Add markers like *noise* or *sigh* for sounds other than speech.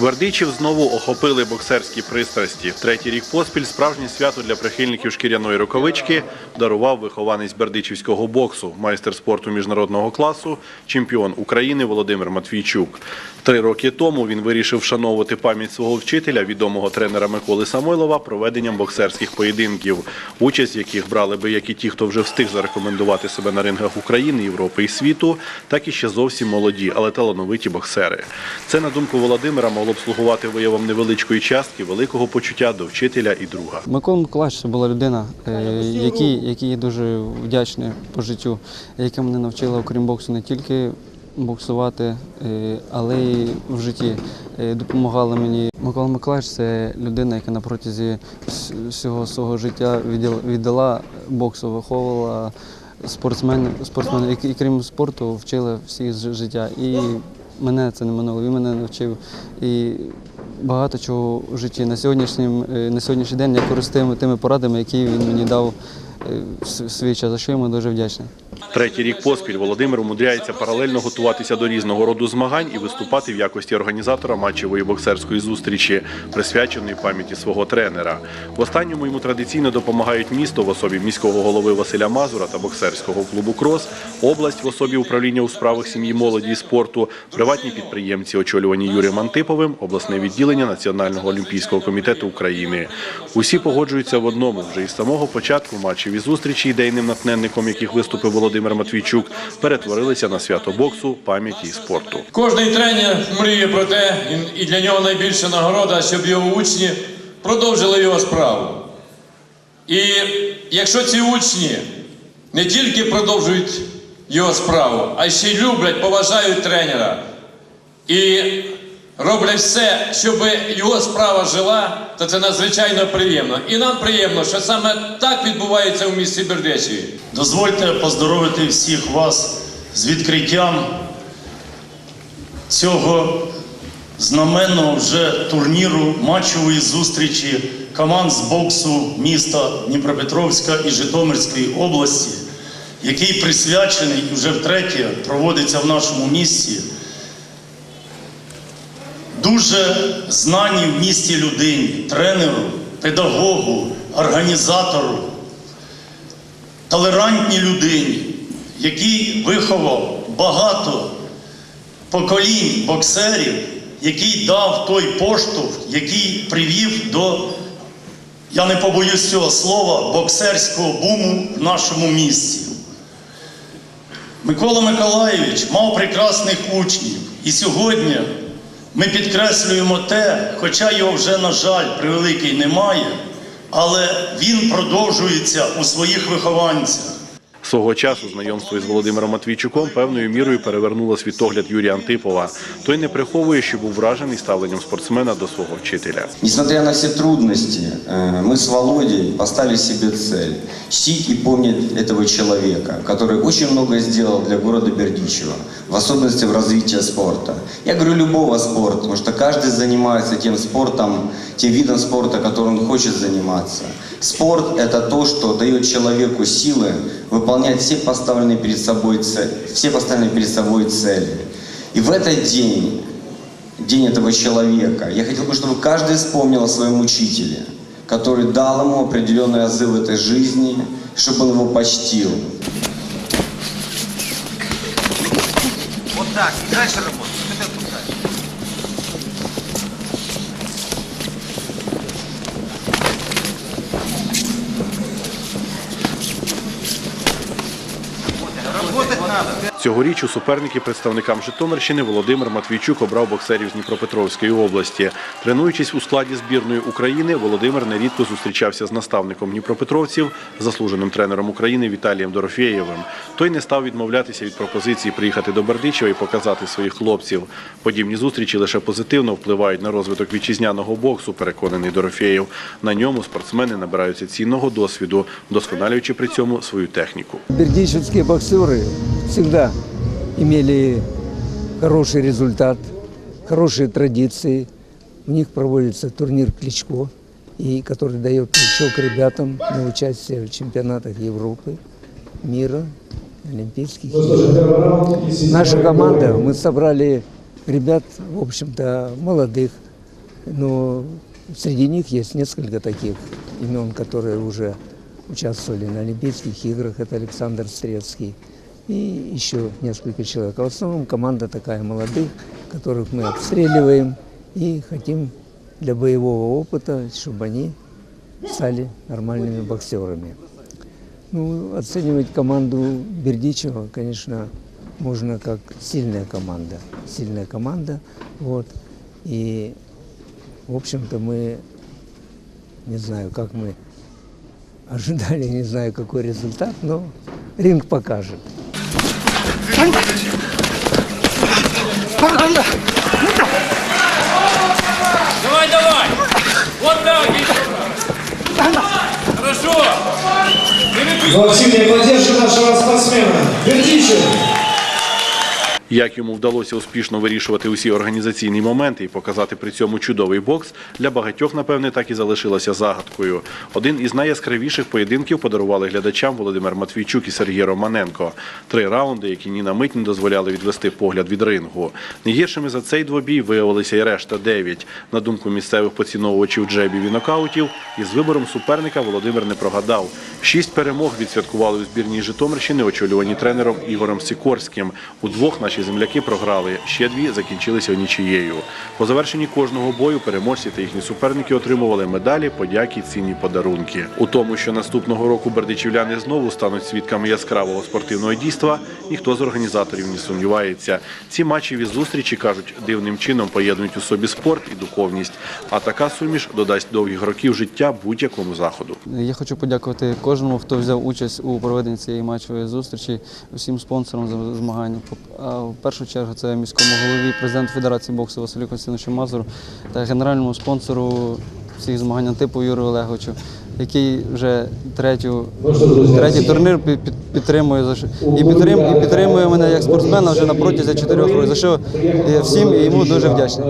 Бердичів знову охопили боксерські пристрасті. Третій рік поспіль справжнє свято для прихильників шкіряної рукавички дарував вихованець бердичівського боксу, майстер спорту міжнародного класу, чемпіон України Володимир Матвійчук. Три роки тому він вирішив вшановувати пам'ять свого вчителя, відомого тренера Миколи Самойлова, проведенням боксерських поєдинків, участь в яких брали би як і ті, хто вже встиг зарекомендувати себе на рингах України, Європи і світу, так і ще зовсім молоді, але талановиті боксери. Це, на думку Володимира, могло б слугувати виявом невеличкої частки великого почуття до вчителя і друга. Микола Миколаївич це була людина, е, який, який я дуже вдячний по життю, яка мене навчила, окрім боксу, не тільки боксувати, е, але й в житті Е, допомагала мені. Микола Миколаївич це людина, яка на протязі всього свого життя віддала боксу, виховувала спортсменів, спортсменів, які, і крім спорту, вчила всіх з життя. І мене це не минуло, він мене навчив. І багато чого в житті. На сьогоднішній, на сьогоднішній день я користуюся тими порадами, які він мені дав е, в свій час, за що йому дуже вдячний. Третій рік поспіль Володимир умудряється паралельно готуватися до різного роду змагань і виступати в якості організатора матчевої боксерської зустрічі, присвяченої пам'яті свого тренера. В останньому йому традиційно допомагають місто в особі міського голови Василя Мазура та боксерського клубу Крос, область в особі управління у справах сім'ї, молоді і спорту, приватні підприємці, очолювані Юрієм Антиповим, обласне відділення Національного олімпійського комітету України. Усі погоджуються в одному вже із самого початку матчів і зустрічі, ідейним натхненником яких виступив Володимир Матвійчук, перетворилися на свято боксу, пам'яті і спорту. Кожний тренер мріє про те, і для нього найбільша нагорода, щоб його учні продовжили його справу. І якщо ці учні не тільки продовжують його справу, а ще й люблять, поважають тренера і роблять все, щоб його справа жила, то це надзвичайно приємно. І нам приємно, що саме так відбувається у місті Бердичеві. Дозвольте поздоровити всіх вас з відкриттям цього знаменного вже турніру матчової зустрічі команд з боксу міста Дніпропетровська і Житомирської області, який присвячений вже втретє проводиться в нашому місті. Дуже знаній в місті людині, тренеру, педагогу, організатору, толерантній людині, який виховав багато поколінь боксерів, який дав той поштовх, який привів до, я не побоюсь цього слова, боксерського буму в нашому місті. Микола Миколайович мав прекрасних учнів, і сьогодні ми підкреслюємо те, хоча його вже, на жаль, превеликий немає, але він продовжується у своїх вихованцях. Свого часу знайомство із Володимиром Матвійчуком певною мірою перевернуло світогляд Юрія Антипова. Той не приховує, що був вражений ставленням спортсмена до свого вчителя. Несмотря на все трудности, э, мы с Володей поставили себе цель чтить и помнить этого человека, который очень много сделал для города Бердичева, в особенности в развитии спорта. Я говорю любого спорта, потому что каждый занимается тем спортом, тем видом спорта, которым он хочет заниматься. Спорт – это то, что дает человеку силы выполнять все поставленные перед собой, це- все поставленные перед собой цели. И в этот день день этого человека. Я хотел бы, чтобы каждый вспомнил о своем учителе, который дал ему определенный азы в этой жизни, чтобы он его почтил. Вот так, дальше работать. ません Цьогоріч у суперники представникам Житомирщини Володимир Матвійчук обрав боксерів з Дніпропетровської області. Тренуючись у складі збірної України, Володимир нерідко зустрічався з наставником дніпропетровців, заслуженим тренером України Віталієм Дорофєєвим. Той не став відмовлятися від пропозиції приїхати до Бердичева і показати своїх хлопців. Подібні зустрічі лише позитивно впливають на розвиток вітчизняного боксу, переконаний Дорофєєв. На ньому спортсмени набираються цінного досвіду, вдосконалюючи при цьому свою техніку. Бердичевские боксеры всегда имели хороший результат, хорошие традиции. У них проводится турнир Кличко, и который дает толчок ребятам на участие в чемпионатах Европы, мира, Олимпийских. Наша команда, мы собрали ребят, в общем-то, молодых, но среди них есть несколько таких имен, которые уже участвовали на Олимпийских играх. Это Александр Стрецкий и еще несколько человек. А в основном команда такая молодых, которых мы обстреливаем и хотим для боевого опыта, чтобы они стали нормальными боксерами. Ну, оценивать команду Бердичева, конечно, можно как сильная команда. Сильная команда. Вот. И, в общем-то, мы, не знаю, как мы *laughs* ожидали, не знаю, какой результат, но ринг покажет. Давай, давай! Вот так! Хорошо! Ну, я поддержка нашего спортсмена. Бердичев. Як йому вдалося успішно вирішувати усі організаційні моменти і показати при цьому чудовий бокс, для багатьох, напевне, так і залишилося загадкою. Один із найяскравіших поєдинків подарували глядачам Володимир Матвійчук і Сергій Романенко. Три раунди, які ні на мить не дозволяли відвести погляд від рингу. Найгіршими за цей двобій виявилися і решта дев'ять. На думку місцевих поціновувачів джебів і нокаутів, із вибором суперника Володимир не прогадав. Шість перемог відсвяткували у збірній Житомирщини, очолювані тренером Ігорем Сікорським. Удвох наші земляки програли. Ще дві закінчилися нічією. По завершенні кожного бою переможці та їхні суперники отримували медалі, подяки, цінні подарунки. У тому, що наступного року бердичівляни знову стануть свідками яскравого спортивного дійства, ніхто з організаторів не сумнівається. Ці матчеві зустрічі кажуть, дивним чином поєднують у собі спорт і духовність. А така суміш додасть довгих років життя будь-якому заходу. Я хочу подякувати кожному, хто взяв участь у проведенні цієї матчевої зустрічі, усім спонсорам. А в першу чергу це міському голові, президенту Федерації боксу Василю Константиновичу Мазуру та генеральному спонсору всіх змагань типу Юрію Олеговичу, який вже третю, третій турнір під- під- підтримує за що- і підтримує, і підтримує мене як спортсмена вже на протязі чотирьох років. За що я всім і йому дуже вдячний.